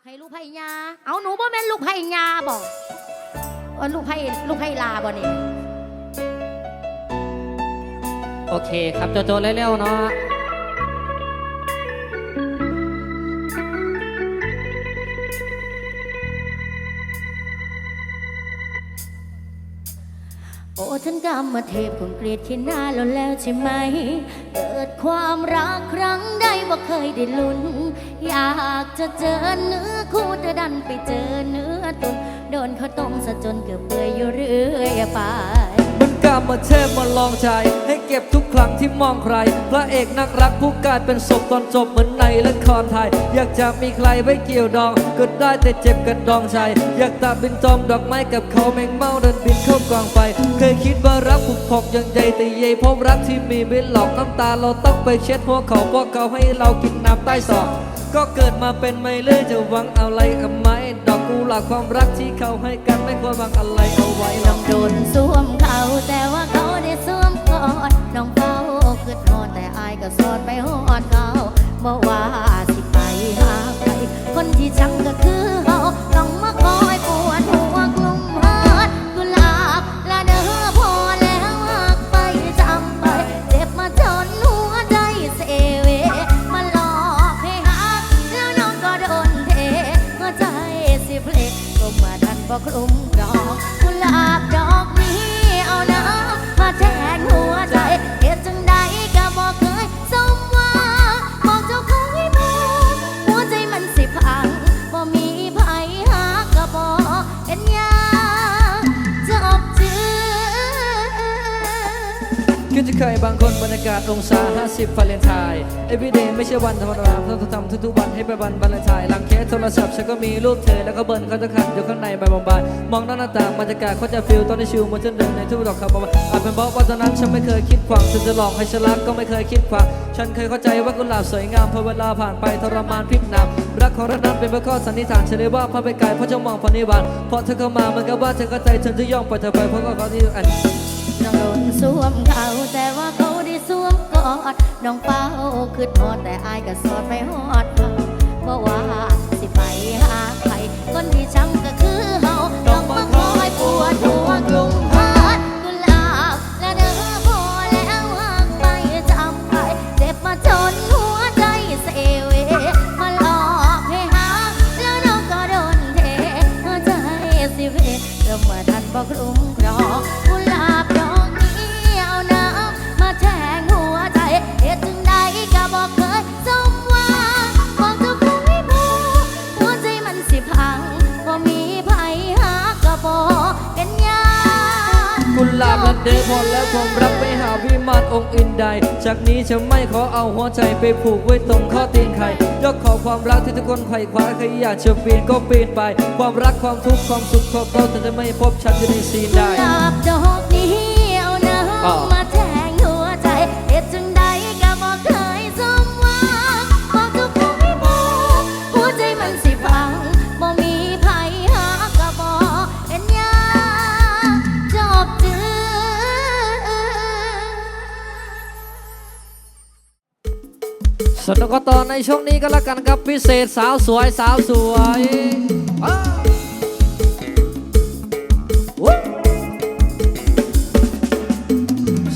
ากให้ลูกไผ่ยาเอาหนูบ่แม่นลูกไผ่ยาบอกว่าลูกไผ่ลูกไผ่ลาบ่นี่โอเคครับโจโจเร็วๆเนาะโอ้ท่านกรรมเทพคงเกลียดขี้หน้าเราแล้วใช่ไหม เกิดความรักครั้งใดว่าเคยได้ลุ้น อยากจะเจอเนื้อคู่แต่ดันไปเจอเนื้อตุนโดนเขาต้มซะจนเกือบเปื่อยอยู่เรื่อยไป มันกล้ามาเทพมาลองใจ ให้เก็บทุกครั้งที่มองใคร พระเอกนักรักผู้กลายเป็นศพตอนจบเหมือนในละครไทย อยากจะมีใครไว้เกี่ยวดองก็ได้แต่เจ็บกันดองใจ อยากตาบินจอมดอกไม้กับเขาแมงเมาเดินบินเข้ากองไฟ เคยคิดว่ารักผูกพอกยังใหญ่แต่เย่พบรักที่มีไม่หลอกน้ำตาเราต้องไปเช็ดหัวเขาเพราะเขาให้เรากินน้ำใต้ศอก ก็เกิดมาเป็นไม่เลยจะหวังอะไรกับไม้ดอกกุหลาบความรักที่เขาให้กันไม่ควรหวังอะไรเอาไว้น้องโดนสวมเขาแต่ว่าเขาได้สวมกอดน้องเฝ้าคือทอนแต่อายก็สอดไปหอดเขาบอกว่า มมาดันบ่คลุ้มดอกกุหลาบดอกนี้เอาน้ำมาแทนหัวใจ เคยบางคนบรรยากาศองศา 50ฟาเรนไฮต์ everyday ไม่ใช่วันธรรมดาต้องทำทุกๆวันให้เป็นวันวาเลนไทน์หลังเคสโทรศัพท์ฉันก็มีรูปเธอแล้วก็เบิร์นเขาจะขัดอยู่ข้างในใบบางบานมองหน้าหน้าต่างบรรยากาศเขาจะฟิลตอนที่ชิวมันจะเดินในทุ่งดอกคำบอกว่าอาจเป็นเพราะว่าตอนนั้นฉันไม่เคยคิดขวางฉันจะหลอกให้ฉันรักก็ไม่เคยคิดขวางฉันเคยเข้าใจว่ากุหลาบสวยงามพอเวลาผ่านไปทรมานพลิกหนำรักของเรานั้นเป็นเพราะข้อสันนิษฐานฉันเลยว่าพาไปไกลเพราะจะมองพอนิบานเพราะเธอเข้ามาเหมันก็ว่าเธอเข้าใจฉันจะย่องปล่อยเธอไปเพราะก็เขาที่อันน้องโดนสวมเขาแต่ว่าเขาได้สวมกอดน้องเป้าคือทอดแต่อายก็สอดไปหอดเขาบอกว่าสิไปหาใครคนที่ช้ำก็คือเฮาต้องมาคอยปวดหัวกลุ่มหาดกุหลาบและเด้อพอแล้วห่างไปจำไปเจ็บมาจนหัวใจเสเวมาหลอกให้หาแล้วน้องก็โดนเทหัวใจสิเวเริ่มมาทันบอกลุ้ม กุหลาบและเดอพอแล้วความรักไปหาวิมานองค์อินใด จากนี้จะไม่ขอเอาหัวใจไปผูกไว้ตรงข้อตีนไข่ยกขอความรักที่ทุกคนไขว่คว้าใครอยากจะปีนก็ปีนไป ความรักความทุกข์ความสุขความเราแต่จะไม่พบฉันอยู่ในซีนใดหลาบดอกนี้เอาน้ำมา สนุกต่อในช่วงนี้ก็แล้วกันครับพิเศษสาวสวยสาวสวย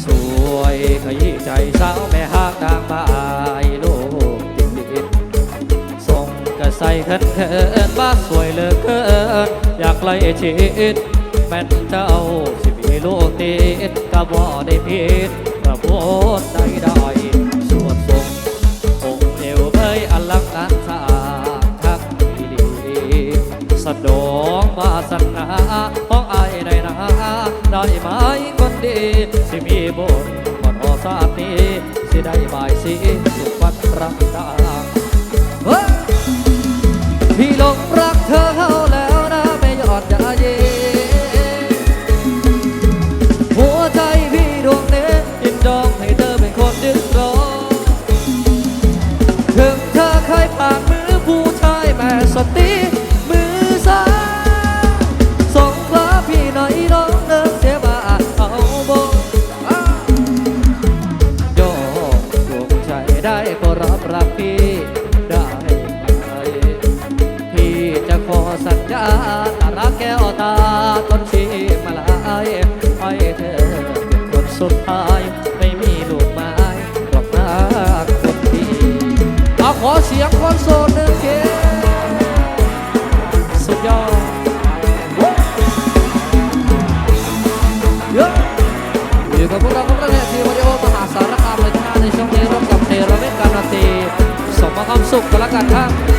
สวยขยี้ใจสาวแม่หางนางมาอายลูกติดดินส่งกระใส่เขินเขินบ้าสวยเหลือเกินอยากไล่ชิดแม่นเจ้าสิมีลูกติดก็บ่ได้ผิดกระโพดใดได้ ลังกานสะอาดทักดีดีสะดองวาสนาของไอ้ในนาได้ไหมคนดี สิมีบุญก่อนอสาตีสิได้บายสีสุขวัดรักตางเฮ้ยพี่หลงรักเธอ อยู่กับพวกเราครับแรกที่วินนี้ว่มหาสารคามเลยท่าในช่องนี้ร่วมกับเนรเวกานาตีส่งมาความสุขกันละกันครับ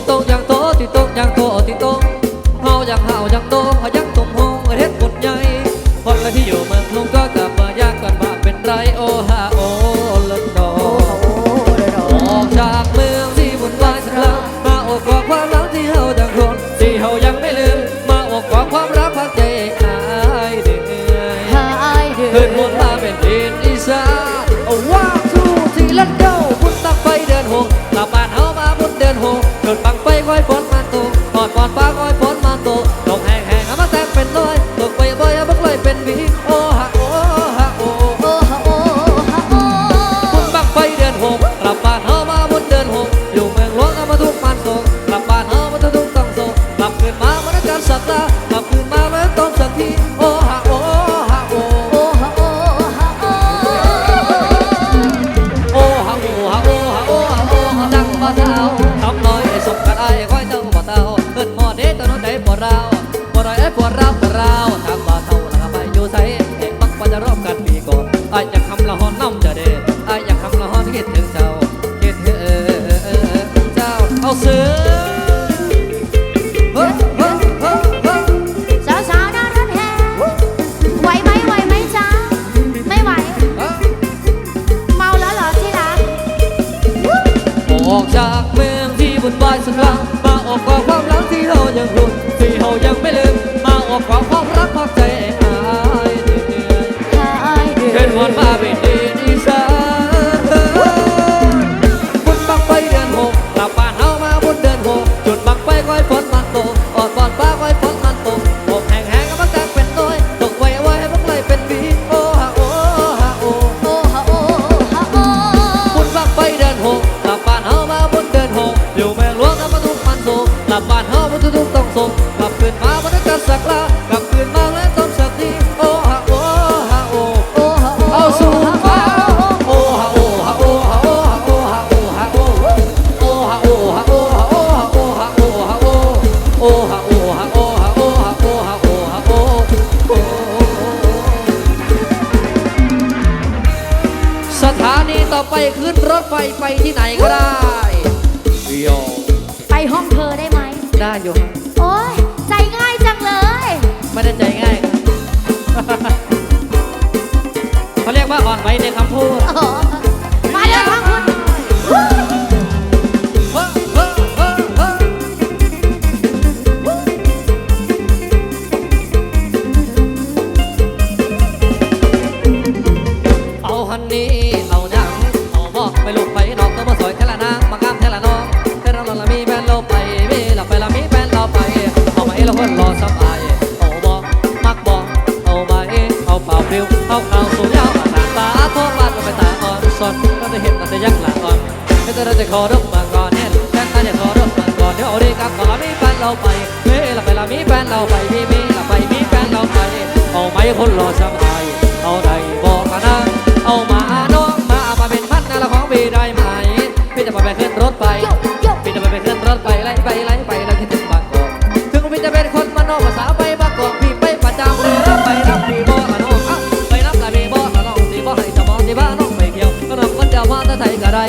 都能 right goodbye so long. Bye. pai, pai. จขอรบมาก่อนแน่แฟนตาจะขอรบมาก่อนเดี๋ยวเอาดีกับก่อนเรามีแฟนเราไปเมื่เราไปเรามีแฟนเราไปมีมีเราไปมีแฟนเราไปเอาไหมคนรอสบายเอาใดบอกกันะเอามาน้องมาอามาเป็นพันนาเราของพี่ได้ไหมพี่จะไปไปขึ้นรถไปพี่จะไปไปขึ้นรถไปไล่ไปไล่ไปแล้วคิดถึงบางกอกถึงพี่จะเป็นคนมานอกภาษาไปบางกอกพี่ไปประจำเลยไปรับพี่บอสน้องไปรับลายพี่บอสน้องที่บอสให้จสมองสีบ้านน้องไปเที่ยวก็นำคนเดียวมาแต่ไทยก็ได้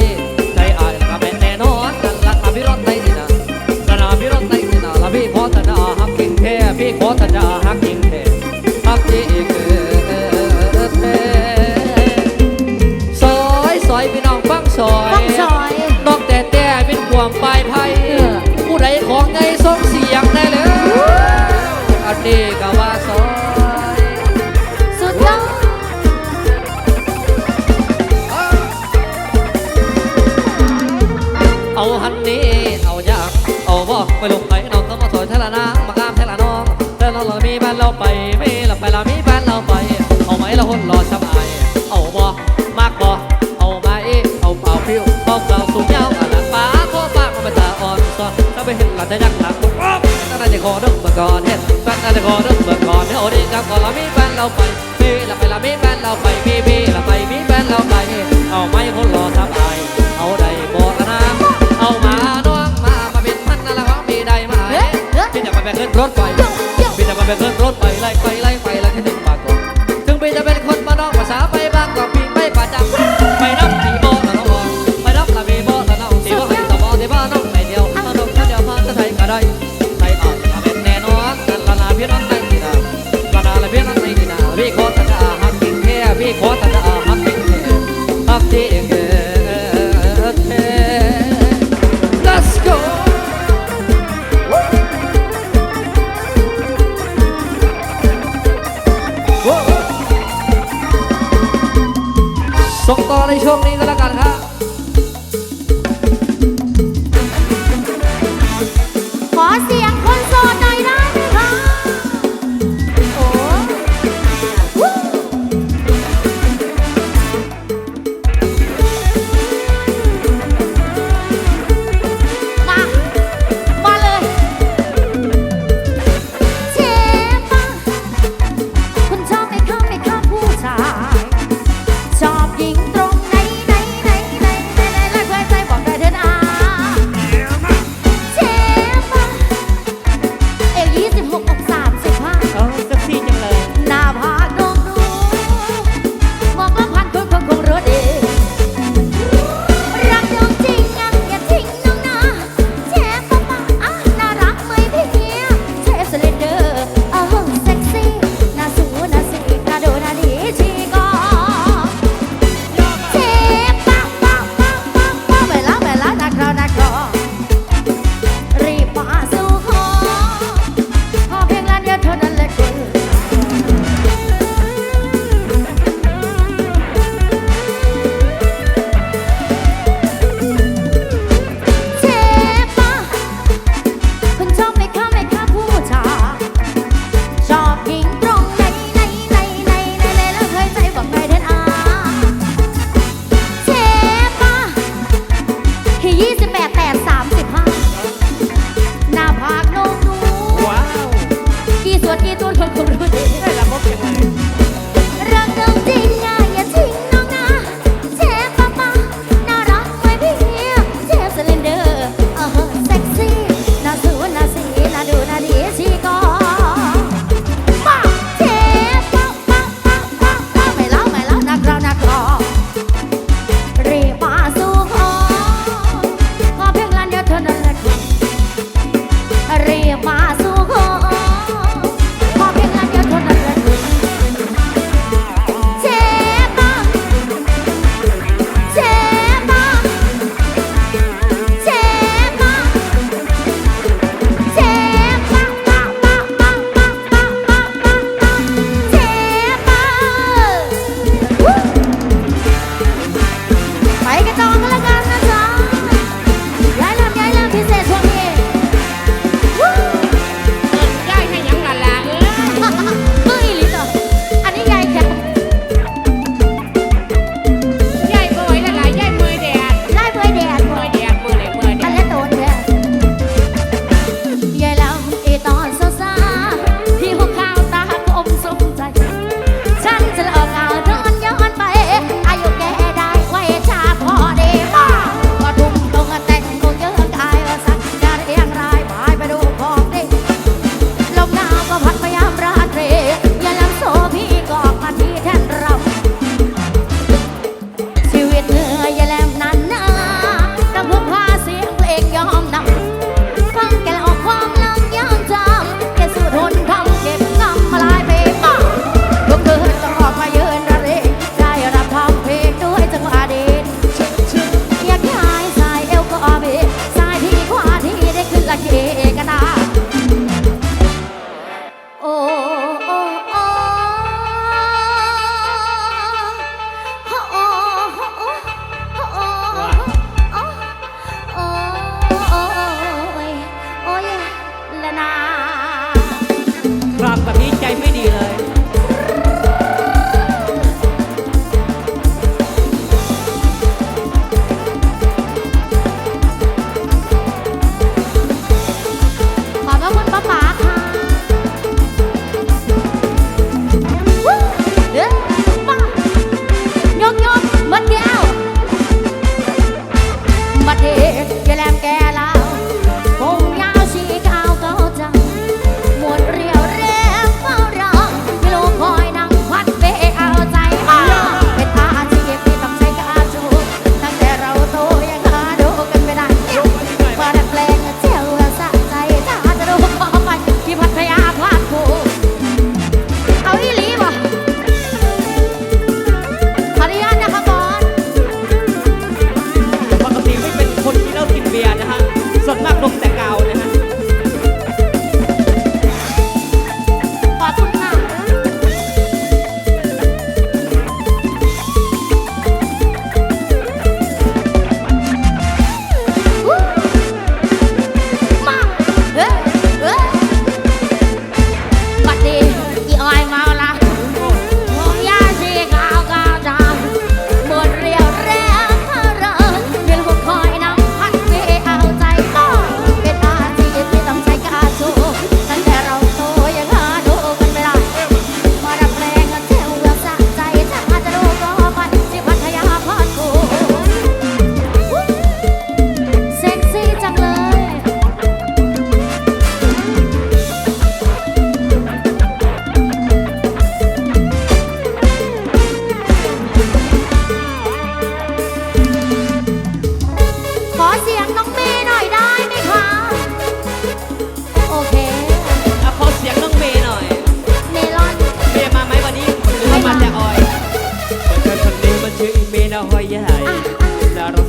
สูงยาวกัาละฟ้าขอฟ้ามาตาอ่อนซอนถ้าไปเห็นหลังจะยักหลังคุอ๊อบตั้งแต่คอเริ่มเมื่อก่อนเห็นตั้งแต่คอเริ่มเมื่อก่อนเฮ้ยโอ้ดีกับก่อนเรามีแฟนเราไปมีเราไปเรามีแฟนเราไปมีมีเราไปมีแฟนเราไปเอาไม้คนรอทำไอเอาได้บอนะเอามาน้องมามาบินมันนั่นละของมีได้ไหมพี่จะมาแบ่งเงินรถไปพี่จะมาแบ่งเงินรถไปไล่ไปไล่ไปแล้วก็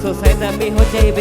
สดใสแต่มีหัวใจไป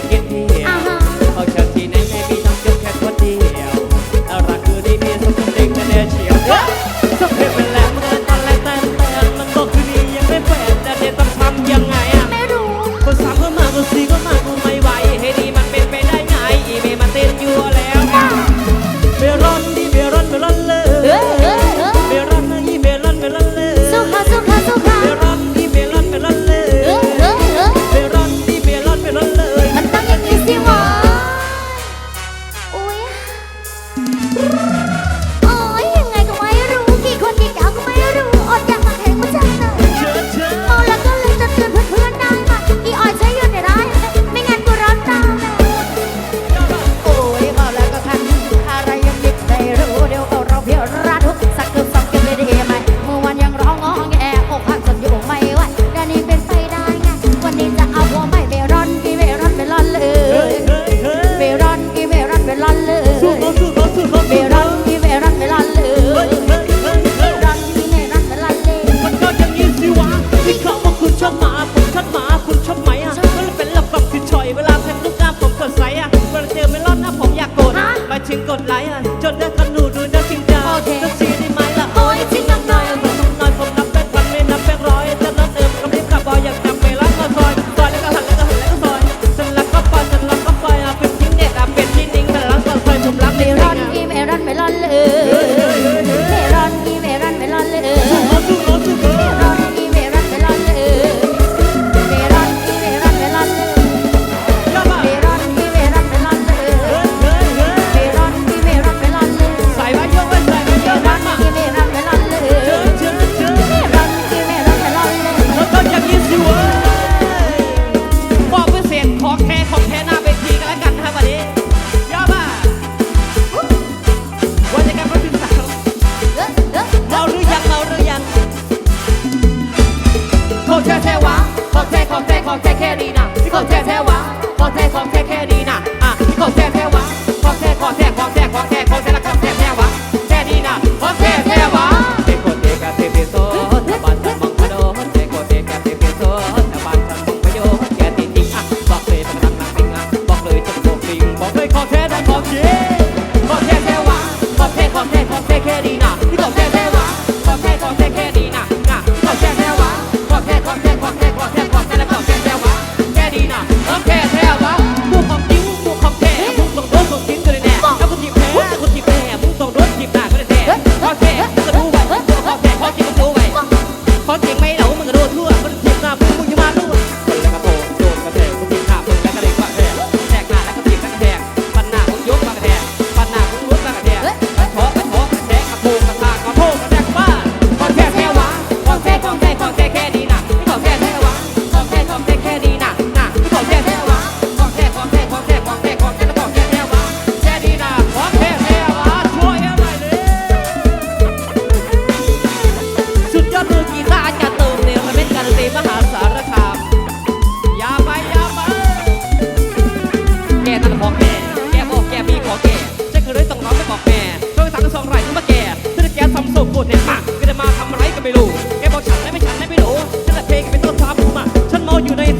Tete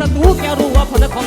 ศัตรูแกรู้ว่าผลของ